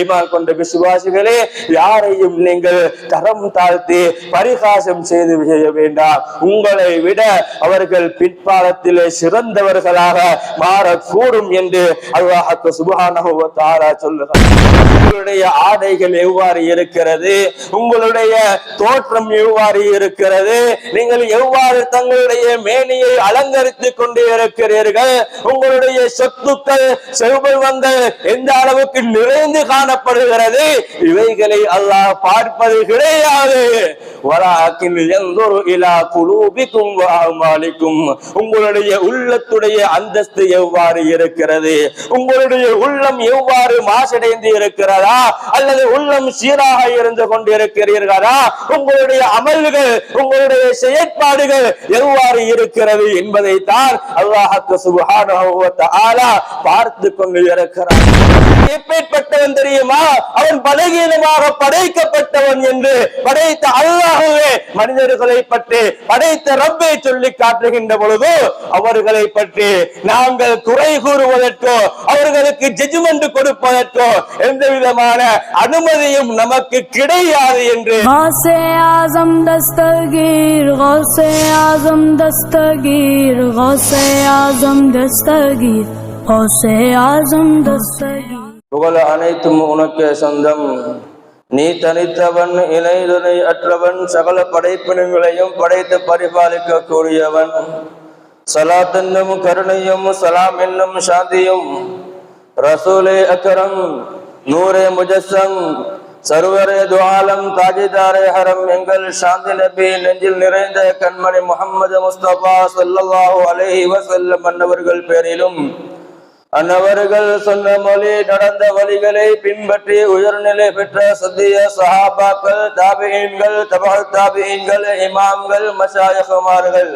ஈமான் கொண்ட விசுவாசிகளே யாரையும் நீங்கள் தரம் தாழ்த்தி பரிகாசம் செய்து செய்ய வேண்டாம். உங்களை விட அவர்கள் பிற்பாலத்திலே சிறந்தவர்களாக மாறக்கூடும் என்று அல்லாஹ் சுபஹானஹு சொல்லுகிறார். உங்களுடைய ஆடைகள் எவ்வாறு இருக்கிறது? உங்களுடைய தோற்றம் எவ்வாறு இருக்கிறது? நீங்கள் எவ்வாறு தங்களுடைய மேனியை அலங்கரித்துக் கொண்டு இருக்கிறீர்கள்? உங்களுடைய சொத்துக்கள் செல்வங்கள் எந்த அளவுக்கு நிறைந்து காணப்படுகிறது. இவைகளை அல்லாஹ் பார்ப்பது கிடையாது. உங்களுடைய உள்ளத்துடைய அந்தஸ்து எவ்வாறு இருக்கிறது? உங்களுடைய உள்ளம் எவ்வாறு மாசடைந்து இருக்கிறதா? அல்லது உள்ளம் சீராக இருந்து கொண்டிருக்கிறீர்களா? உங்களுடைய அமல்கள் உங்களுடைய செயற்பாடுகள் எவ்வாறு இருக்கிறது என்பதை தான் அல்லாஹுக்கு சுபஹானஹு பார்த்து கொண்டு இருக்கிறார் எப்பேற்பட்டவன் தெரியுமா? அவன் பலகீனமாக படைக்கப்பட்டவன் என்று படைத்த அல்லாகவே மனிதர்களை பற்றி படைத்த ரப்பை சொல்லி காட்டுகின்ற பொழுது அவர்களை பற்றி நாங்கள் குறை கூறுவதற்கோ அவர்களுக்கு ஜெஜ்மெண்ட் கொடுப்பதற்கோ எந்த விதமான அனுமதியும் நமக்கு கிடையாது என்று ஆசம் ஆசம் தஸ்தகீர் ஆசம் ஆசம் தஸ்தகீர். புகழ் அனைத்தும் உனக்கே சொந்தம். நீ தனித்தவன் இணைதுணை அற்றவன் சகல படைப்பினங்களையும் படைத்து பரிபாலிக்க கூடியவன் சலாத் கருணையும் சலாம் என்னும் சாந்தியும் ரசூலே அக்கரம் நூரே முஜஸ்ஸம் சர்வரே துவாலம் தாஜிதாரே ஹரம் எங்கள் சாந்தி நபி நெஞ்சில் நிறைந்த கண்மணி முகமது முஸ்தபா சொல்லல்லாஹு அலேஹி வசல்லம் மன்னவர்கள் பேரிலும் அன்னவர்கள் சொன்ன மொழி நடந்த வழிகளை பின்பற்றி உயர்நிலை பெற்ற சத்திய சஹாபாக்கள் தாபியன்கள் தபால் தாபியன்கள் இமாம்கள் மஷாயகுமார்கள்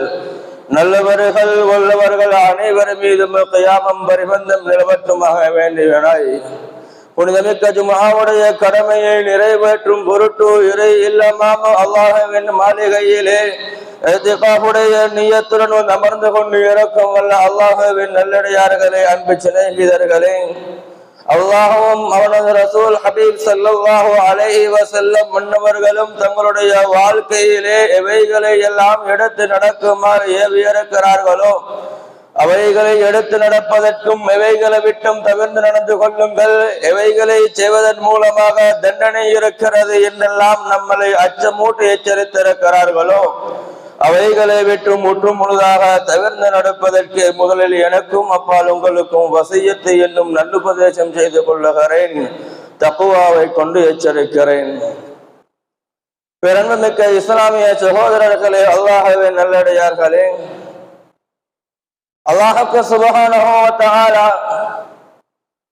நல்லவர்கள் உள்ளவர்கள் அனைவர் மீதும் கயாமம் பரிபந்தம் நிலவற்றுமாக வேண்டியவனாய். புனிதமிக்க ஜுமாவுடைய கடமையை நிறைவேற்றும் பொருட்டு இறை இல்லமாம அல்லாஹவின் மாளிகையிலே எத்திகாஃபுடைய நீயத்துடன் வந்து அமர்ந்து கொண்டு இறக்கும் வல்ல அல்லாஹுவின் நல்லடியார்களே அன்பு சிநேகிதர்களே. அல்லாஹுவும் அவனது ரசூல் ஹபீப் ஸல்லல்லாஹு அலைஹி செல்லும் முன்னவர்களும் தங்களுடைய வாழ்க்கையிலே எவைகளை எல்லாம் எடுத்து நடக்குமாறு ஏவி அவைகளை எடுத்து நடப்பதற்கும் எவைகளை விட்டும் தவிர்த்து நடந்து கொள்ளுங்கள். எவைகளை செய்வதன் மூலமாக தண்டனை இருக்கிறது என்றெல்லாம் நம்மளை அச்சமூட்டு எச்சரித்திருக்கிறார்களோ அவைகளை விட்டு முற்றும் முழுதாக தவிர்ந்து நடப்பதற்கு முதலில் எனக்கும் அப்பால் உங்களுக்கும் வசையத்தை என்னும் நல்லுபதேசம் செய்து கொள்ளுகிறேன். தப்புவாவை கொண்டு எச்சரிக்கிறேன். பிறந்தமிக்க இஸ்லாமிய சகோதரர்களே அல்லாஹவே நல்லடையார்களே. அல்லாஹுக்கு சுபஹானஹு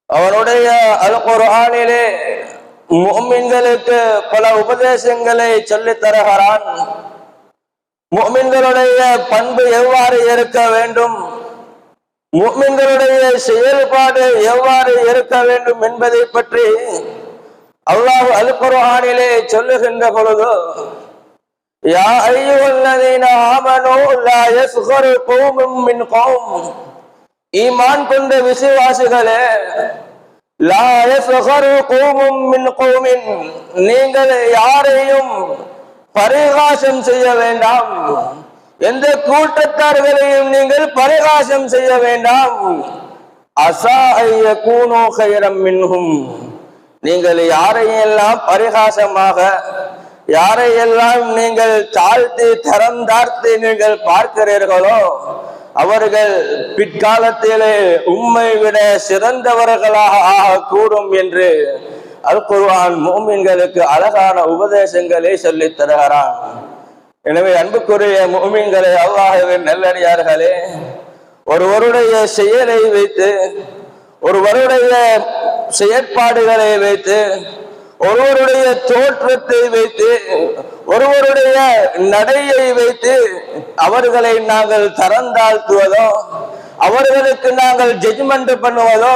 அவனுடைய அல் குர்ஆனிலே பல உபதேசங்களை சொல்லித் தருகிறான். முக்மின்களுடைய பண்பு எவ்வாறு இருக்க வேண்டும்? முக்மின்களுடைய செயல்பாடு எவ்வாறு இருக்க வேண்டும் என்பதை பற்றி அல்லாஹ் அல்குர்ஆனிலே சொல்லுகின்ற பொழுது யா ஐயுவல்லதீன ஆமனோ லா யஸ்ஹரு கௌமும் மின் கௌம். ஈமான் கொண்ட விசுவாசிகளே லா யஸ்ஹரு கௌமும் மின் நீங்கள் யாரையும் பரிகாசம் செய்ய வேண்டாம். எந்த கூட்டத்தார்களையும் நீங்கள் பரிகாசம் செய்ய வேண்டாம். அசாஹைய ஐய கூனோ கைரம் மின்ஹும். நீங்கள் யாரையெல்லாம் பரிகாசமாக யாரையெல்லாம் நீங்கள் தாழ்த்தி தரம் தாழ்த்தி நீங்கள் பார்க்கிறீர்களோ அவர்கள் பிற்காலத்திலே உம்மை விட சிறந்தவர்களாக ஆகக்கூடும் என்று அல் குர்ஆன் மூமின்களுக்கு அழகான உபதேசங்களை சொல்லித் தருகிறான். எனவே அன்புக்குரிய மூமின்களே அல்லாஹ்வின் நல்லடியார்களே ஒருவருடைய செயலை வைத்து ஒருவருடைய செயற்பாடுகளை வைத்து ஒருவருடைய தோற்றத்தை வைத்து ஒருவருடைய நடையை வைத்து அவர்களை நாங்கள் தரந்தாழ்த்துவதோ அவர்களுக்கு நாங்கள் ஜட்ஜ்மெண்ட் பண்ணுவதோ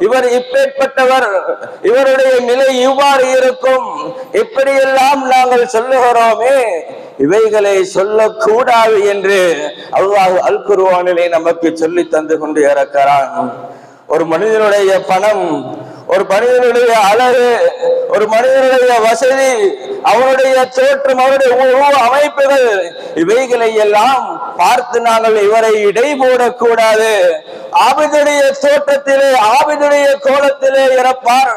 இவர் இப்பேற்பட்டவர் இவருடைய நிலை இவ்வாறு இருக்கும். இப்படியெல்லாம் நாங்கள் சொல்லுகிறோமே இவைகளை சொல்லக்கூடாது என்று அல்லாஹ் அல் குருவானிலே நமக்கு சொல்லி தந்து கொண்டு இருக்கிறான் ஒரு மனிதனுடைய பணம் ஒரு மனிதனுடைய அழகு ஒரு மனிதனுடைய வசதி அவனுடைய தோற்றம் அவருடைய உருவ அமைப்புகள் இவைகளை எல்லாம் பார்த்து நாங்கள் இவரை இடை போடக்கூடாது. ஆபிதுடைய தோற்றத்திலே ஆபிதுடைய கோலத்திலே இறப்பார்.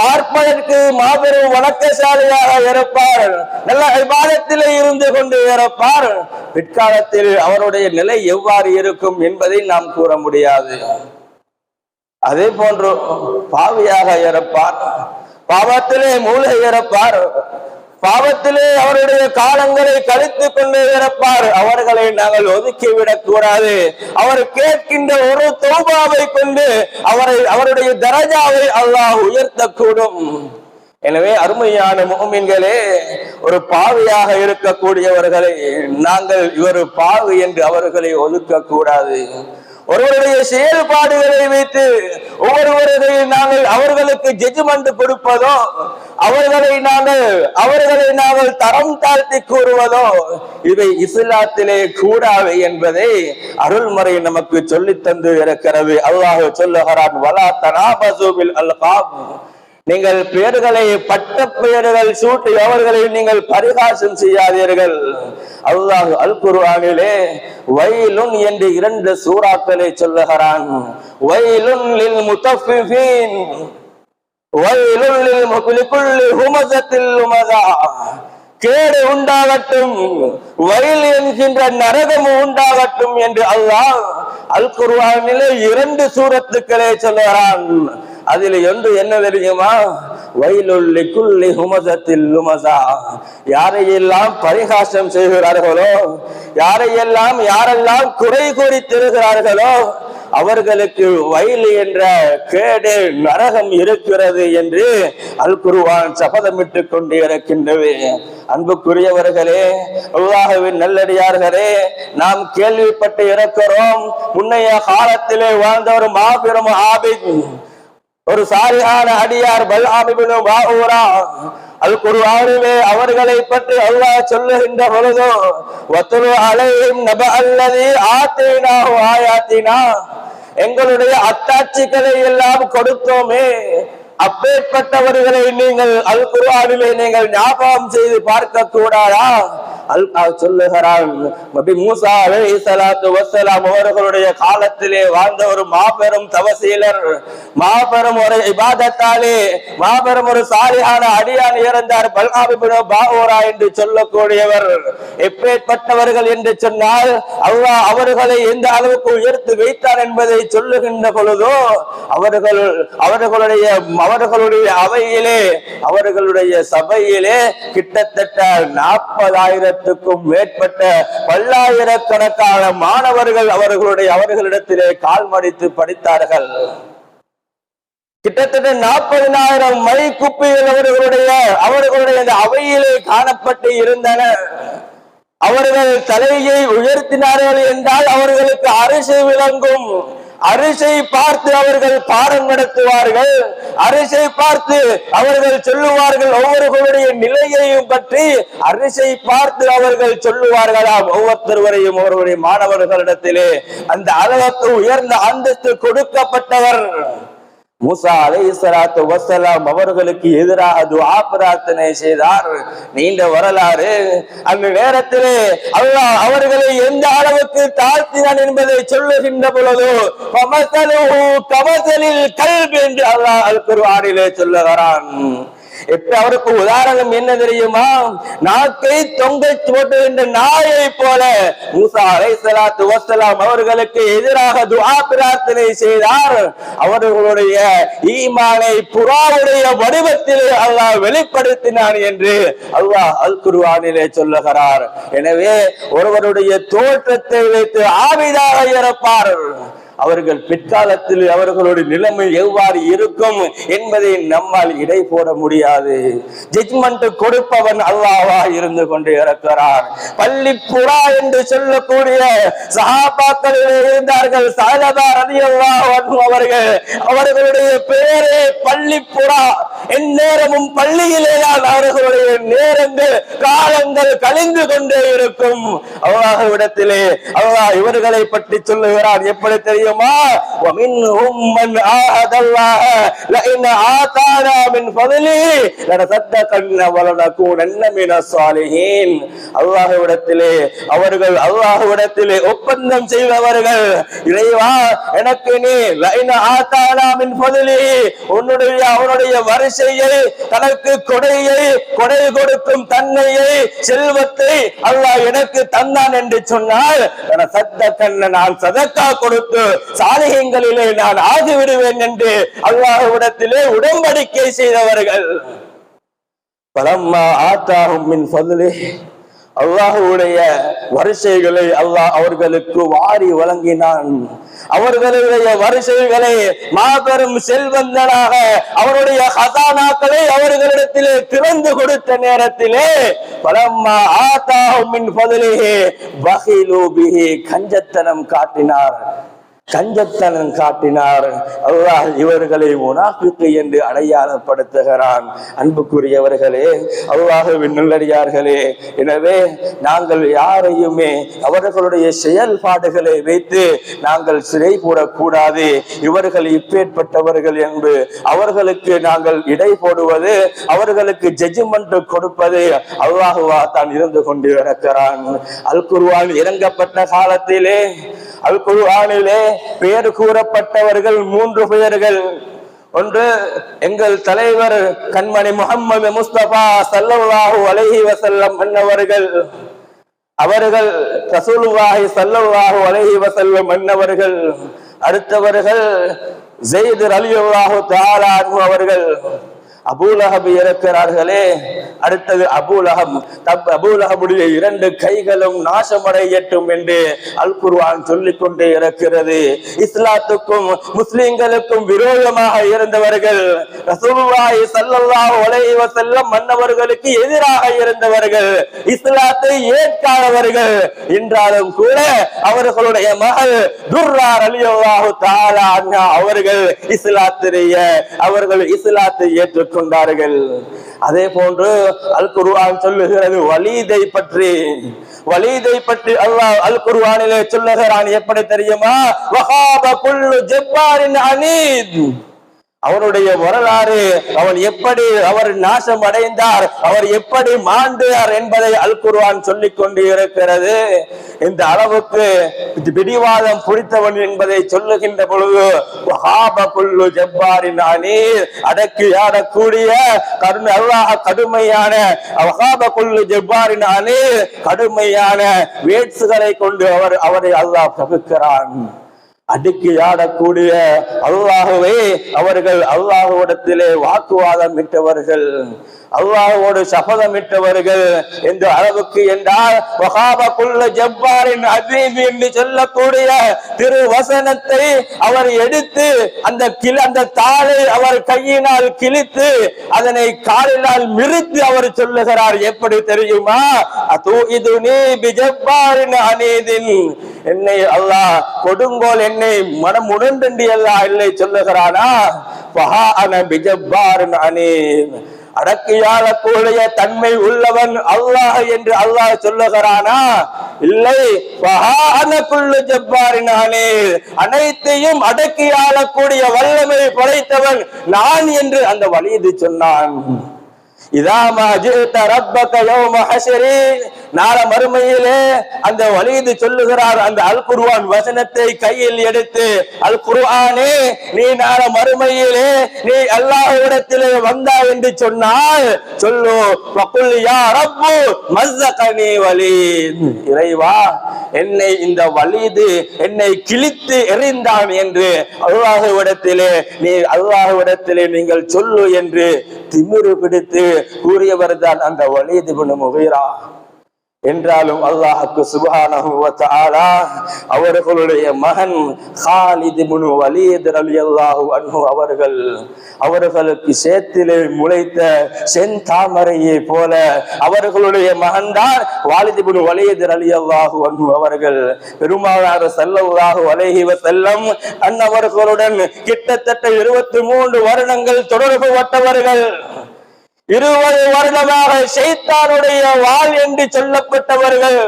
பார்ப்பதற்கு மாபெரும் வணக்கசாலியாக இருப்பார் நல்ல விவாதத்திலே இருந்து கொண்டு இறப்பார். பிற்காலத்தில் அவருடைய நிலை எவ்வாறு இருக்கும் என்பதை நாம் கூற முடியாது. அதே போன்று பாவியாக இறப்பார் பாவத்திலே மூளை இறப்பார் பாவத்திலே அவருடைய காலங்களை கழித்துக் கொண்டு இறப்பார் அவர்களை நாங்கள் ஒதுக்கிவிடக் கூடாது. அவர் கேட்கின்ற ஒரு தௌபாவை கொண்டு அவரை அவருடைய தரஜாவை அல்லாஹ் உயர்த்தக்கூடும். எனவே அருமையான முகமீன்களே ஒரு பாவியாக இருக்கக்கூடியவர்களை நாங்கள் இவர் பாவி என்று அவர்களை ஒதுக்க கூடாது. ஒருவருடைய செயல்பாடுகளை வைத்து ஒவ்வொருவரை நாங்கள் அவர்களுக்கு ஜட்ஜ்மெண்ட் கொடுப்பதோ அவர்களை நாங்கள் அவர்களை நாங்கள் தரம் தாழ்த்தி கூறுவதோ இவை இஸ்லாத்திலே கூடாது என்பதை அருள்முறை நமக்கு சொல்லித் தந்து இருக்கிறது. அல்லாஹ் சொல்லுகிறான் வலா தனாபசூபில் அல் நீங்கள் பெயர்களை பட்ட பெயர்கள் சூட்டி அவர்களை நீங்கள் பரிகாசம் செய்யாதீர்கள். அல்லாஹ் அல் குர்ஆனிலே வயலுன் என்று இரண்டு சூறாக்களை சொல்லுகிறான். வயலுன் லில் முத்தஃபிஃபீன் வயலுன் லில் முக்லிகுல்லி ஹுமசத்தில் உமதா கேடு உண்டாகட்டும் வயல் என்கின்ற நரகம் உண்டாகட்டும் என்று அல்லாஹ் அல் குர்ஆனிலே இரண்டு சூரத்துக்களை சொல்லுகிறான். அதில் ஒன்று என்ன தெரியுமா? வயலுள்ளி குள்ளி ஹுமசத்தில் லுமசா யாரையெல்லாம் பரிகாசம் செய்கிறார்களோ யாரையெல்லாம் யாரெல்லாம் குறை கூறி திருகிறார்களோ அவர்களுக்கு வயல் என்ற கேடு நரகம் இருக்கிறது என்று அல் குருவான் சபதமிட்டுக் கொண்டு இருக்கின்றது. அன்புக்குரியவர்களே அல்லாஹுவின் நல்லடியார்களே நாம் கேள்விப்பட்டு இருக்கிறோம் முன்னைய காலத்திலே வாழ்ந்த ஒரு மாபெரும் ஆபித். ஒரு சாரியான அடியார் பல்ஆமிபினு பாஊரா அல் குர்ஆனிலே அவர்களை பற்றி அல்லாஹ் சொல்லுகின்ற பொழுதும் வத்துலு அலையும் நப அல்லது ஆத்தீனாஹு ஆயாத்தீனா. எங்களுடைய அத்தாட்சிகளை எல்லாம் கொடுத்தோமே. அப்பேற்பட்டவர்களை நீங்கள் அல் குர்ஆனிலே நீங்கள் ஞாபகம் செய்து பார்க்க கூடாதா அல்லாஹ் சொல்லுகிறான். நபி மூசா அலைஹிஸ்ஸலாத்து வஸ்ஸலாம் அவர்களுடைய காலத்திலே வாழ்ந்த ஒரு மாபெரும் தவசீலர். மாபெரும் ஒரு இபாதத்தாலே மாபெரும் ஒரு சாலியான அடியான் இறந்தார். பல்காபிபுன பாவோரா என்று சொல்லக்கூடியவர். எப்பேற்பட்டவர்கள் என்று சொன்னால் அல்லாஹ் அவர்களை எந்த அளவுக்கு உயர்த்து வைத்தார் என்பதை சொல்லுகின்ற பொழுதோ அவர்கள் அவர்களுடைய அவர்களுடைய அவையிலே அவர்களுடைய சபையிலே கிட்டத்தட்ட நாற்பதாயிரம் ஆயிரத்துக்கும் மேற்பட்ட பல்லாயிரக்கணக்கான மாணவர்கள் அவர்களுடைய அவர்களிடத்திலே கால் மடித்து படித்தார்கள். கிட்டத்தட்ட நாற்பதினாயிரம் மை குப்பிகள் அவர்களுடைய அவர்களுடைய அந்த அவையிலே காணப்பட்டு இருந்தன. அவர்கள் தலையை உயர்த்தினார்கள் என்றால் அவர்களுக்கு அரிசி விளங்கும். அரிசை பார்த்து அவர்கள் பாடம் நடத்துவார்கள். அரிசை பார்த்து அவர்கள் சொல்லுவார்கள். ஒவ்வொருவருடைய நிலையையும் பற்றி அரிசை பார்த்து அவர்கள் சொல்லுவார்களாம். ஒவ்வொருத்தருவரையும் ஒருவருடைய மாணவர்களிடத்திலே அந்த அளவுக்கு உயர்ந்த அந்தஸ்து கொடுக்கப்பட்டவர். மூசா அலைஹிஸ்ஸலாத்து வசலாம் அவர்களுக்கு எதிராக துவா பிரார்த்தனை செய்தார். நீண்ட வரலாறு. அந்த நேரத்திலே அல்லாஹ் அவர்களை எந்த அளவுக்கு தாழ்த்தினான் என்பதை சொல்லுகின்ற பொழுது கமசலில் கல்வி என்று அல்லாஹ் அல் குர்ஆனிலே சொல்லுகிறான். எப்ப அவருக்கு உதாரணம் என்ன தெரியுமா? நாக்கை தொங்கை போட்டுகின்ற நாயை போல மூசா அலை சலாத்து வசலாம் அவர்களுக்கு எதிராக துவா பிரார்த்தனை செய்தார். அவர்களுடைய ஈமானை புறாவுடைய வடிவத்தில் அல்லாஹ் வெளிப்படுத்தினான் என்று அல்லாஹ் அல் குருவானிலே சொல்லுகிறார். எனவே ஒருவருடைய தோற்றத்தை வைத்து ஆவிதாக இறப்பார். அவர்கள் பிற்காலத்தில் அவர்களுடைய நிலைமை எவ்வாறு இருக்கும் என்பதை நம்மால் இடை போட முடியாது. ஜட்மெண்ட் கொடுப்பவன் அல்லாவா இருந்து கொண்டு இருக்கிறார் பள்ளி புறா என்று சொல்லக்கூடிய சகாபாக்கள் இருந்தார்கள். சாலதா ரதி அவர்கள் அவர்களுடைய பெயரே பள்ளி புறா எந்நேரமும் பள்ளியிலே தான் அவர்களுடைய நேரங்கள் காலங்கள் கழிந்து கொண்டே இருக்கும். அல்லாஹ்விடத்திலே அல்லாஹ் இவர்களை பற்றி சொல்லுகிறார். எப்படி தெரியும்? தெரியுமா அவர்கள் அல்லாஹ்விடத்திலே ஒப்பந்தம் செய்தவர்கள் எனக்கு நீ லைன ஆத்தானா மின் உன்னுடைய அவனுடைய வரிசையை தனக்கு கொடையை கொடை கொடுக்கும் தன்மையை செல்வத்தை அல்லாஹ் எனக்கு தந்தான் என்று சொன்னால் சத்த கண்ண நான் சதக்கா கொடுத்து சாலிகங்களிலே நான் ஆகிவிடுவேன் என்று அல்லாஹ்விடத்திலே உடன்படிக்கை செய்தவர்கள். அல்லாஹுடைய வரிசைகளை அல்லாஹ் அவர்களுக்கு வாரி வழங்கினான். அவர்களுடைய வரிசைகளை மாபெரும் செல்வந்தனாக அவருடைய ஹசானாக்களை அவர்களிடத்திலே திறந்து கொடுத்த நேரத்திலே பலம்மா ஆத்தாகும் மின் பதிலே பகிலூபிகி கஞ்சத்தனம் காட்டினார். கஞ்சத்தனம் காட்டினார். அல்லாஹ் இவர்களை முனாஃபிக்கு என்று அடையாளப்படுத்துகிறான். அன்புக்குரியவர்களே அல்லாஹுவின் நல்லடியார்களே எனவே நாங்கள் யாரையுமே அவர்களுடைய செயல்பாடுகளை வைத்து நாங்கள் சிறை போடக்கூடாது. இவர்கள் இப்பேற்பட்டவர்கள் என்று அவர்களுக்கு நாங்கள் இடை போடுவது அவர்களுக்கு ஜட்ஜ்மெண்ட் கொடுப்பது அல்லாஹுவா தான் இருந்து கொண்டு இருக்கிறான் அல் குருவான் இறங்கப்பட்ட காலத்திலே அல் குருவானிலே பெயர் கூறப்பட்டவர்கள் மூன்று பெயர்கள். ஒன்று எங்கள் தலைவர் கண்மணி முகம்மது முஸ்தபா சல்லல்லாஹு அலஹி வசல்லம் மன்னவர்கள் அவர்கள் ரசூலுல்லாஹி ஸல்லல்லாஹு அலஹி வசல்லம் மன்னவர்கள் அடுத்தவர்கள் ஜெயித் அலியுல்லாஹு தஆலா அவர்கள். அபூலஹப் இருக்கிறார்களே அடுத்தது அபூலஹப் தப் அபூலஹபுடைய இரண்டு கைகளும் நாசமடையட்டும் என்று அல் குர்ஆன் சொல்லிக் கொண்டே இருக்கிறது. இஸ்லாத்துக்கும் முஸ்லிம்களுக்கும் விரோதமாக இருந்தவர்கள் ரசூலுல்லாஹி ஸல்லல்லாஹு அலைஹி வஸல்லம் மன்னவர்களுக்கு எதிராக இருந்தவர்கள் இஸ்லாத்தை ஏற்காதவர்கள் என்றாலும் கூட அவர்களுடைய மகள் துர்ரா ரலியல்லாஹு தஆலா அவர்கள் இஸ்லாத்திலேய அவர்கள் இஸ்லாத்தை கொண்டார்கள். அதே போன்று அல் குருவான் சொல்லுகிறது வலீதை பற்றி. வலீதை பற்றி அல்லாஹ் அல் குருவானிலே சொல்லுகிறான் எப்படி தெரியுமா? வஹாப குல்லு ஜப்பாரின் அனீத். அவருடைய வரலாறு அவன் எப்படி அவர் நாசம் அடைந்தார் அவர் எப்படி மாண்டார் என்பதை அல் குர்ஆன் சொல்லிக் கொண்டு இருக்கிறது இந்த அளவுக்கு பிடிவாதம் பிடித்தவன் என்பதை சொல்லுகின்ற பொழுது ஜப்பாரின் அனீர் அடக்கி ஆடக்கூடிய கருணை அல்லாஹ் கடுமையான வஹாப ஜப்பாரின் அனீர் கடுமையான வேட்சுகளை கொண்டு அவர் அவரை அல்லாஹ் தவிர்க்கிறான். அடுக்கியாடக்கூடிய அல்லாகவே அவர்கள் அல்லாஹுவிடத்திலே வாக்குவாதம் விட்டவர்கள் அல்லாஹோடு சபதமிட்டவர்கள் என்ற அளவுக்கு என்றால் வகாபக்குள்ள ஜப்பாரின் அபீப் என்று சொல்லக்கூடிய திரு வசனத்தை அவர் எடுத்து அந்த கிள அந்த தாளை அவர் கையினால் கிழித்து அதனை காலினால் மிருத்து அவர் சொல்லுகிறார். எப்படி தெரியுமா? அது இது நீ பிஜப்பாரின் அநீதின் என்னை அல்லாஹ் கொடுங்கோல் என்று மனம் உணர்ந்தண்டி அல்லா இல்லை சொல்லுகிறானா? ஃபஹா அன அடக்கியாளக்கூடிய தன்மை உள்ளவன் அல்லாஹ் என்று அல்லாஹ் சொல்லுகிறானா? இல்லை. ஜப்பாரினானே அனைத்தையும் அடக்கி ஆளக்கூடிய வல்லமை படைத்தவன் நான் என்று அந்த வலிது சொன்னான். நாள மறுமையிலே அந்த வலிது சொல்லுகிறார் அந்த அல் குர்ஆன் வசனத்தை கையில் எடுத்து அல் குருவானே நீ நாள மறுமையிலே நீ அல்லாஹ்விடத்திலே வந்தா என்று சொன்னால் சொல்லு வகுல் யா ரப்பு மஸ்ஸகனி வலீத். இறைவா என்னை இந்த வலிது என்னை கிழித்து எறிந்தான் என்று அல்லாஹ்விடத்திலே நீ அல்லாஹ்விடத்திலே நீங்கள் சொல்லு என்று திமிரு பிடித்து கூறியவர் தான் அந்த வலிது குண முகைரா. என்றாலும் அல்லாஹுக்கு சுபஹானஹு அவர்களுடைய மகன் ஹாலித் இப்னு வலீத் ரலியல்லாஹு அன்ஹு அவர்கள் அவர்களுக்கு சேத்திலே முளைத்த செந்தாமரையை போல அவர்களுடைய மகன்தான் முனு இப்னு அலி அல்லாஹு அன்ஹு அவர்கள். பெருமானார் ஸல்லல்லாஹு அலைஹி செல்லம் அன்னவர்களுடன் கிட்டத்தட்ட இருபத்தி மூன்று வருடங்கள் தொடர்பு பட்டவர்கள். இருபது வருடமாக செய்தானுடைய வாள் என்று சொல்லப்பட்டவர்கள்.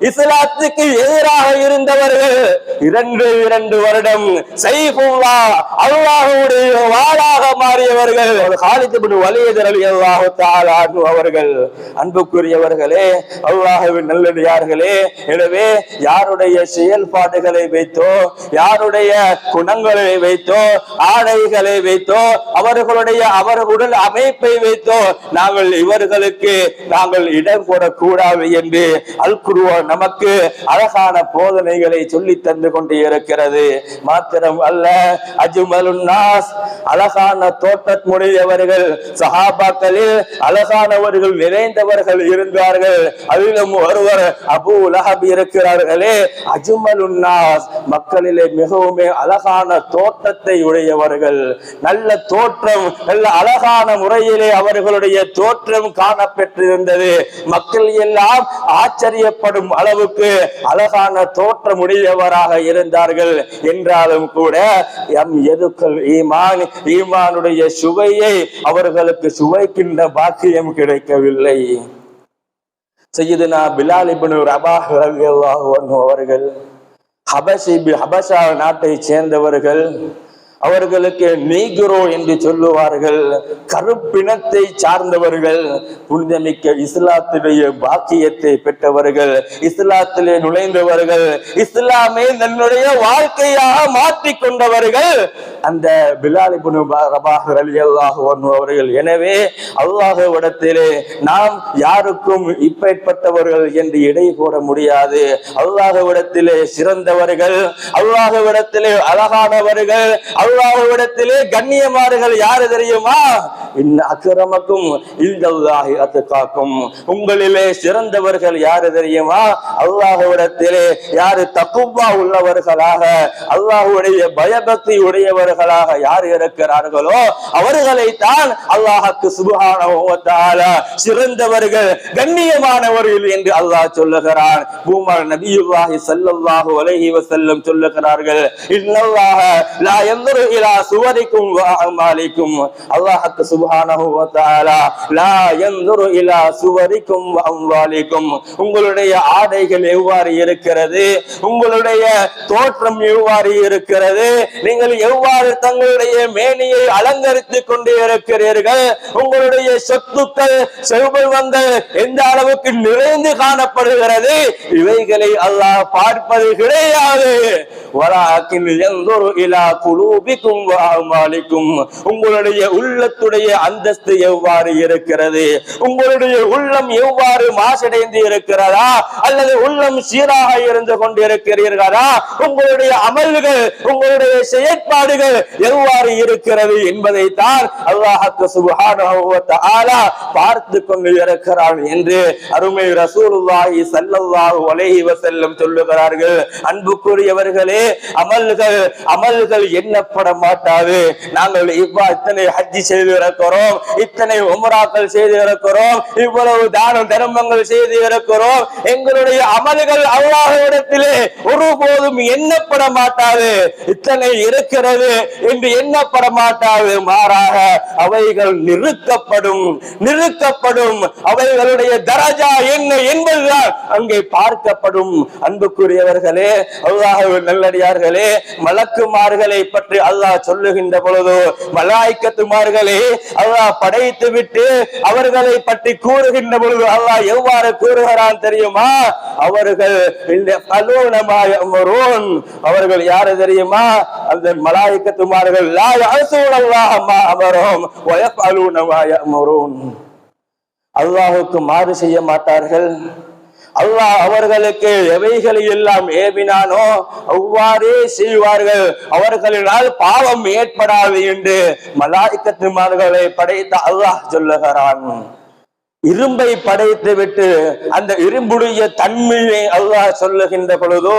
இஸ்லாத்துக்கு எதிராக இருந்தவர்கள் இரண்டு இரண்டு வருடம் சைஃபுல்லா அல்லாஹுடைய வாளாக மாறியவர்கள். காலித் இப்னு வலீத் ரலியல்லாஹு தஆலா அவர்கள் அன்புக்குரியவர்களே அல்லாஹுவின் நல்லடியார்களே எனவே யாருடைய செயல்பாடுகளை வைத்தோ யாருடைய குணங்களை வைத்தோ ஆடைகளை வைத்தோ அவர்களுடைய அவர் உடல் அமைப்பை வைத்தோ நாங்கள் இவர்களுக்கு நாங்கள் இடம் போடக்கூடாது என்று அல்குருவான் நமக்கு அழகான போதனைகளை சொல்லி தந்து கொண்டு இருக்கிறது மாத்திரம் அல்ல அஜுமலுன் நாஸ் அழகான தோட்டமுடையவர்கள் சஹாபாக்களில் அழகானவர்கள் நிறைந்தவர்கள் இருந்தார்கள். அதிலும் ஒருவர் அபு உலகப் இருக்கிறார்களே. அஜுமலுன் மக்களிலே மிகவும் அழகான தோட்டத்தை உடையவர்கள். நல்ல தோற்றம் நல்ல அழகான முறையிலே அவர்களுடைய தோற்றம் காணப்பெற்றிருந்தது. மக்கள் எல்லாம் ஆச்சரியப்படும் அளவுக்கு அழகான தோற்றம் உடையவராக இருந்தார்கள் என்றாலும் கூட எம் எதுக்கள் ஈமான் ஈமானுடைய சுவையை அவர்களுக்கு சுவைக்கின்ற பாக்கியம் கிடைக்கவில்லை. செய்யுதுனா பிலால் இப்னு ரபாஹ் அவர்கள் ஹபசி ஹபஷா நாட்டை சேர்ந்தவர்கள் அவர்களுக்கு நீக்ரோ என்று சொல்லுவார்கள் கருப்பினத்தை சார்ந்தவர்கள் புனிதமிக்க இஸ்லாத்துடைய பாக்கியத்தை பெற்றவர்கள் இஸ்லாத்திலே நுழைந்தவர்கள் இஸ்லாமே தன்னுடைய வாழ்க்கையாக மாற்றிக் கொண்டவர்கள். அந்த பிலாலி இப்னு அவர்கள் எனவே அல்லாஹ்விடத்திலே நாம் யாருக்கும் இப்பேற்பட்டவர்கள் என்று இடை போட முடியாது. அல்லாஹ்விடத்திலே சிறந்தவர்கள் அல்லாஹ்விடத்திலே அழகானவர்கள் அல்லாஹ்விடத்திலே கண்ணியமானவர்கள் யாரு தெரியுமா? இன்ன அக்கிரமக்கும் இந்தல்லாஹி அத்துக்காக்கும் உங்களிலே சிறந்தவர்கள் யாரு தெரியுமா? அல்லாஹ்விடத்திலே யாரு தக்குவா உள்ளவர்களாக அல்லாஹுடைய பயபக்தி உடையவர்களாக யார் இருக்கிறார்களோ அவர்களை தான் அல்லாஹ்க்கு சுப்ஹானஹு சிறந்தவர்கள் கண்ணியமானவர்கள் என்று அல்லாஹ் சொல்லுகிறான். பூமர் நபியுல்லாஹி ஸல்லல்லாஹு அலைஹி வசல்லம் சொல்லுகிறார்கள் இன்னல்லாஹ லா யன்துரு இலா சுவரிக்கும் வ அமாலிக்கும் அல்லாஹ்க்கு சுப்ஹானஹு வ தஆலா லா யன்துரு இலா சுவரிக்கும் வ அம்வாலிக்கும். உங்களுடைய ஆடைகள் எவ்வாறு இருக்கிறது? உங்களுடைய தோற்றம் எவ்வாறு இருக்கிறது? நீங்கள் எவ்வாறு தங்களுடைய மேனியை அலங்கரித்துக் கொண்டு இருக்கிறீர்கள்? உங்களுடைய சொத்துக்கள் செல்வங்கள் எந்த அளவுக்கு நிறைந்து காணப்படுகிறது? இவைகளை அல்லாஹ் பார்ப்பது கிடையாது. உங்களுடைய உள்ளத்துடைய உங்களுடைய அந்தஸ்து எவ்வாறு இருக்கிறது? உங்களுடைய உள்ளம் எவ்வாறு மாசடைந்து இருக்கிறதா? அல்லது உள்ளம் சீராக இருந்து கொண்டிருக்கிறீர்களா? உங்களுடைய அமல்கள் உங்களுடைய செயற்பாடுகள் எவ்வாறு இருக்கிறது என்பதை தான் அல்லாஹ்க்கு சுப்ஹானஹு பார்த்து கொண்டு இருக்கிறான் என்று அருமை ரசூலுல்லாஹி சல்லல்லாஹு அலைஹி வஸல்லம் சொல்லுகிறார்கள். அன்புக்குரியவர்களே அமல்கள் அமல்கள் எண்ணப்பட மாட்டாது. நாங்கள் இவ்வா இத்தனை ஹஜ்ஜி செய்து இருக்கிறோம். இத்தனை உமராக்கள் செய்து இருக்கிறோம். இவ்வளவு தானம் தர்மங்கள் செய்து இருக்கிறோம். எங்களுடைய அமல்கள் அல்லாஹ்விடத்திலே ஒருபோதும் எண்ணப்பட மாட்டாது. இத்தனை இருக்கிறது என்று எண்ணப்பட மாட்டாது. மாறாக அவைகள் நிறுத்தப்படும். நிறுத்தப்படும். அவைகளுடைய தரஜா என்ன என்பதுதான் அங்கே பார்க்கப்படும். அன்புக்குரியவர்களே அல்லாஹ் நல்லடியார்களே மலக்குமார்களை பற்றி அல்லாஹ் சொல்லுகின்ற பொழுது மலாய்க்கத்துமார்களே அல்லாஹ் படைத்து விட்டு அவர்களை பற்றி கூறுகின்ற பொழுது அல்லாஹ் எவ்வாறு கூறுகிறான் தெரியுமா? அவர்கள் இந்த அவர்கள் யாரு தெரியுமா? அந்த மலாய்க்கத்துமார்கள் லா யஅஸூன அல்லாஹ் அல்லாஹுக்கு மாறு செய்ய மாட்டார்கள். அல்லாஹ் அவர்களுக்கு எவைகளை எல்லாம் ஏவினானோ அவ்வாறே செய்வார்கள். அவர்களினால் பாவம் ஏற்படாது என்று மலாய்க்கத்துமார்களை படைத்த அல்லாஹ் சொல்லுகிறான். இரும்பை படைத்து விட்டு அந்த இரும்புடைய தன்மையை அல்லாஹ் சொல்லுகின்ற பொழுதோ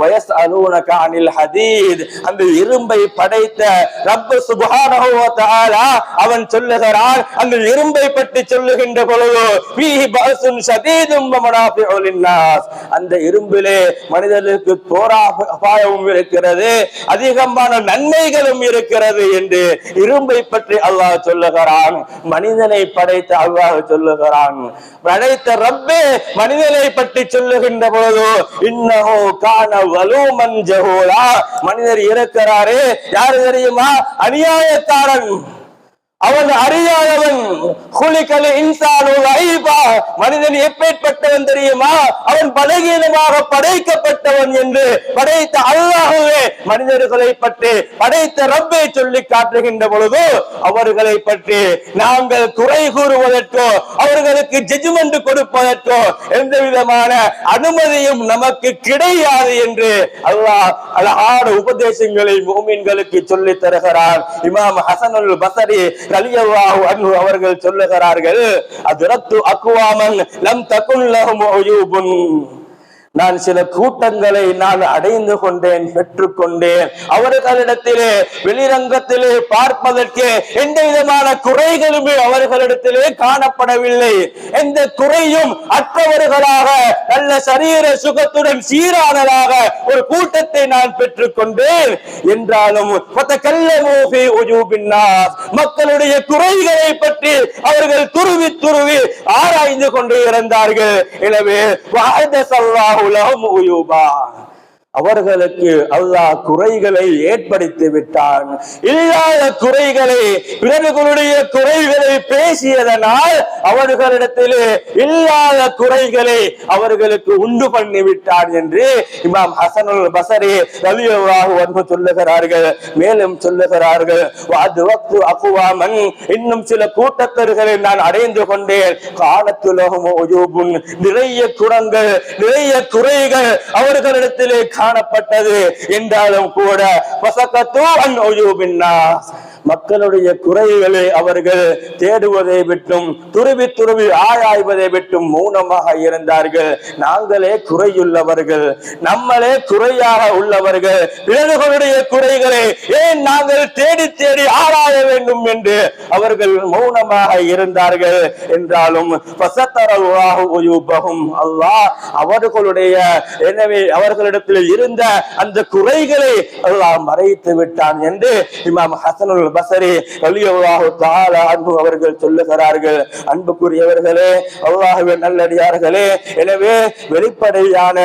வயஸ் அலூனக அனில் ஹதீத். அந்த இரும்பை படைத்த ரப்ப சுப்ஹானஹு தஆலா அவன் சொல்லுகிறான் அந்த இரும்பை பற்றி சொல்லுகின்ற பொழுதோ ஃபீஹி பஅசுன் ஷதீதும் வ மனாஃபிஉ லின்னாஸ். அந்த இரும்பிலே மனிதர்களுக்கு போரா அபாயமும் இருக்கிறது அதிகமான நன்மைகளும் இருக்கிறது என்று இரும்பை பற்றி அல்லாஹ் சொல்லுகிறான். மனிதனை படைத்த அல்லாஹ் சொல்லுகிறான். சொல்லுகிறான். படைத்த ரப்பே மனிதனை பற்றி சொல்லுகின்ற பொழுது இன்னஹோ கான வலூமன் ஜஹூலா. மனிதர் இருக்கிறாரே யாரு தெரியுமா? அநியாயத்தாரன் அவன் அறியாதவன். குலிக்கல் இன்சானு ஐபா மனிதன் எப்பேற்பட்டவன் தெரியுமா? அவன் பலகீனமாக படைக்கப்பட்டவன் என்று படைத்த அல்லாகவே மனிதர்களை பற்றி படைத்த ரப்பை சொல்லி காட்டுகின்ற பொழுது அவர்களை பற்றி நாங்கள் குறை கூறுவதற்கோ அவர்களுக்கு ஜட்ஜ்மெண்ட் கொடுப்பதற்கோ எந்த விதமான அனுமதியும் நமக்கு கிடையாது என்று அல்லாஹ் அழகான உபதேசங்களை மோமீன்களுக்கு சொல்லித் தருகிறார் இமாம் ஹசனுல் பசரி ரலியல்லாஹு அன்ஹு அவர்கள் சொல்லுகிறார்கள் அதிரத்து அக்குவாமன் லம் தகுன் லஹும் உயூபுன். நான் சில கூட்டங்களை நான் அடைந்து கொண்டேன் பெற்றுக்கொண்டேன். அவர்களிடத்திலே வெளிரங்கத்திலே பார்ப்பதற்கு எந்த விதமான குறைகளுமே அவர்களிடத்திலே காணப்படவில்லை. எந்த குறையும் அற்றவர்களாக நல்ல சரீர சுகத்துடன் சீரானதாக ஒரு கூட்டத்தை நான் பெற்றுக்கொண்டேன். என்றாலும் மக்களுடைய குறைகளை பற்றி அவர்கள் துருவி துருவி ஆராய்ந்து கொண்டு இருந்தார்கள் எனவே வாழ்ந்த சல்லாக لَهُمْ عُيُوبًا. அவர்களுக்கு அல்லாஹ் குறைகளை ஏற்படுத்தி விட்டான். இல்லாத குறைகளை பிறர்களுடைய குறைகளை பேசியதனால் அவர்களிடத்திலே இல்லாத குறைகளை அவர்களுக்கு உண்டு பண்ணி விட்டான் என்று இமாம் ஹசனுல் பசரி ரலியல்லாஹு அன்ஹு சொல்லுகிறார்கள். மேலும் சொல்லுகிறார்கள் அது வக்து அகுவாமன் இன்னும் சில கூட்டத்தர்களை நான் அடைந்து கொண்டேன். காலத்துலகம் நிறைய குணங்கள் நிறைய குறைகள் அவர்களிடத்திலே காணப்பட்டது என்றாலும் கூட மக்களுடைய குறைகளை அவர்கள் தேடுவதை விட்டும் துருவி துருவி ஆராய்வதை விட்டும் மௌனமாக இருந்தார்கள். நாங்களே குறையுள்ளவர்கள் நம்மளே குறையாக உள்ளவர்கள் பிறர்களுடைய குறைகளை ஏன் நாங்கள் தேடி தேடி ஆராய வேண்டும் என்று அவர்கள் மௌனமாக இருந்தார்கள். என்றாலும் ஃபசத்தரல்லாஹு அல்லாஹ் அவர்களுடைய எனவே அவர்களிடத்தில் இருந்த அந்த குறைகளை அல்லாஹ் மறைத்து விட்டான் என்று இமாம் ஹசனுல் பசரி ரலியல்லாஹு தஆலா அன்பு அவர்கள் சொல்லுகிறார்கள். அன்புக்குரியவர்களே அல்லாஹுவே நல்லடியார்களே எனவே வெளிப்படையான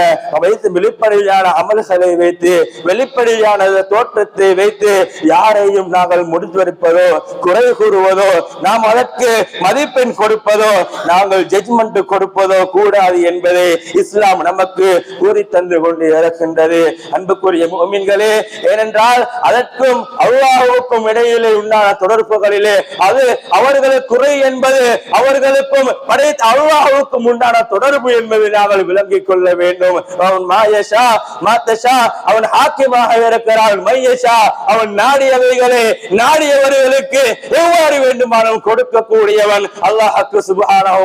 வைத்து வெளிப்படையான அமல்களை வைத்து வெளிப்படையான தோற்றத்தை வைத்து யாரையும் நாங்கள் முடித்துரைப்பதோ குறை கூறுவதோ நாம் அதற்கு மதிப்பெண் கொடுப்பதோ நாங்கள் ஜட்ஜ்மெண்ட் கொடுப்பதோ கூடாது என்பதை இஸ்லாம் நமக்கு கூறி தந்து கொண்டு கொண்டது. அன்புக்குரிய மீன்களே ஏனென்றால் அதற்கும் அல்லாஹுக்கும் இடையிலே உண்டான தொடர்புகளிலே அது அவர்களுக்கு குறை என்பது அவர்களுக்கும் படைத்த அல்லாஹுக்கும் உண்டான தொடர்பு என்பதை நாங்கள் விளங்கிக் கொள்ள வேண்டும். அவன் மாயஷா மாத்தஷா அவன் ஹாக்கிமாக இருக்கிறான் மையஷா அவன் நாடியவைகளே நாடியவர்களுக்கு எவ்வாறு வேண்டுமானும் கொடுக்கக்கூடியவன் அல்லாஹுக்கு சுப்ஹானஹு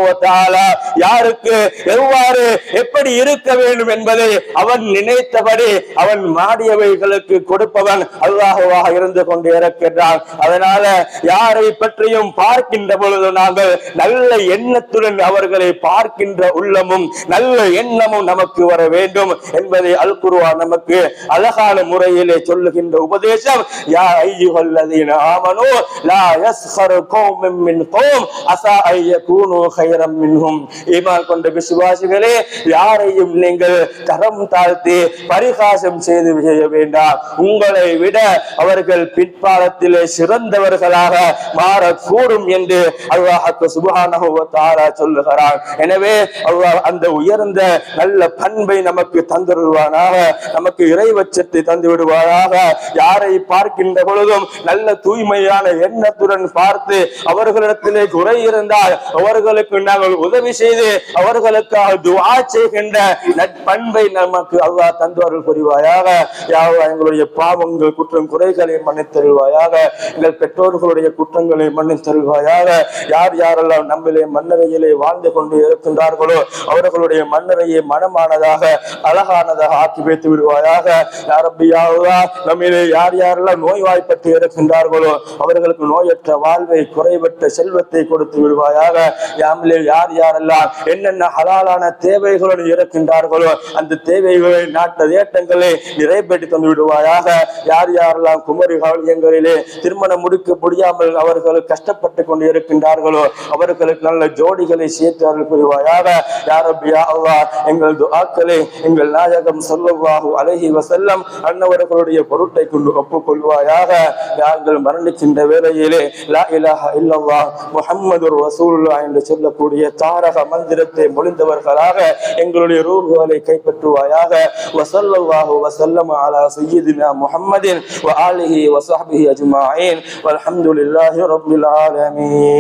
யாருக்கு எவ்வாறு எப்படி இருக்க வேண்டும் என்பதை அவன் நினைத்த நினைத்தபடி அவன் மாடியவைகளுக்கு கொடுப்பவன் அல்லாஹுவாக இருந்து கொண்டு இருக்கின்றான் அதனால யாரை பற்றியும் பார்க்கின்ற பொழுது நாங்கள் நல்ல எண்ணத்துடன் அவர்களை பார்க்கின்ற உள்ளமும் நல்ல எண்ணமும் நமக்கு வர வேண்டும் என்பதை அல் குருவா நமக்கு அழகான முறையிலே சொல்லுகின்ற உபதேசம் யா ஐயுஹல்லதீன ஆமனோ லா யஸ்ஹரு கௌமின் மின் கௌம் அஸா ஐயகூனு கைரம் மின்ஹும். ஈமான் கொண்ட விசுவாசிகளே யாரையும் நீங்கள் தரம் தாழ்த்தி பரிகாசம் செய்து செய்ய வேண்டாம் உங்களை விட அவர்கள் பிற்பாலத்திலே சிறந்தவர்களாக மாறக்கூடும் என்று அல்லாஹ்க்கு சுப்ஹானஹு வ சொல்லுகிறான். எனவே அல்லாஹ் அந்த உயர்ந்த நல்ல பண்பை நமக்கு தந்துடுவானாக நமக்கு இறைவச்சத்தை தந்து விடுவாராக யாரை பார்க்கின்ற பொழுதும் நல்ல தூய்மையான எண்ணத்துடன் பார்த்து அவர்களிடத்திலே குறை இருந்தால் அவர்களுக்கு நாங்கள் உதவி செய்து அவர்களுக்காக துவா செய்கின்ற நற்பண்பை நமக்கு அல்லாஹ் தந்தவர்கள் புரிவாயாக. யாவா எங்களுடைய பாவங்கள் குற்றம் குறைகளை மன்னித்தருள்வாயாக எங்கள் பெற்றோர்களுடைய குற்றங்களை மன்னித்தருள்வாயாக யார் யாரெல்லாம் நம்மளே மன்னரையிலே வாழ்ந்து கொண்டு இருக்கின்றார்களோ அவர்களுடைய மன்னரையை மனமானதாக அழகானதாக ஆக்கி வைத்து விடுவாயாக. யாரப்பியாவதா நம்மிலே யார் யாரெல்லாம் நோய்வாய்ப்பட்டு இருக்கின்றார்களோ அவர்களுக்கு நோயற்ற வாழ்வை குறைவற்ற செல்வத்தை கொடுத்து விடுவாயாக. யாமிலே யார் யாரெல்லாம் என்னென்ன ஹலாலான தேவைகளுடன் இருக்கின்றார்களோ அந்த தேவைகளை நாட்ட ஏட்டங்களை நிறைவேற்றி தந்து விடுவாயாக. யார் யாரெல்லாம் குமரி காவியங்களிலே திருமணம் முடிக்க முடியாமல் அவர்கள் கஷ்டப்பட்டு கொண்டு இருக்கின்றார்களோ அவர்களுக்கு நல்ல ஜோடிகளை சேர்த்து அருள் புரிவாயாக. யா எங்கள் துஆக்களை எங்கள் நாயகம் ஸல்லல்லாஹு அலைஹி வசல்லம் அன்னவர்களுடைய பொருட்டை கொண்டு ஒப்புக்கொள்வாயாக யார்கள் மரணிக்கின்ற வேளையிலே லா இலாஹ இல்லல்லாஹ் முஹம்மதுர் என்று சொல்லக்கூடிய தாரக மந்திரத்தை மொழிந்தவர்களாக எங்களுடைய ரூஹுகளை கைப்பற்றுவாயாக. وصلى الله وسلم على سيدنا محمد وآله وصحبه أجمعين والحمد لله رب العالمين.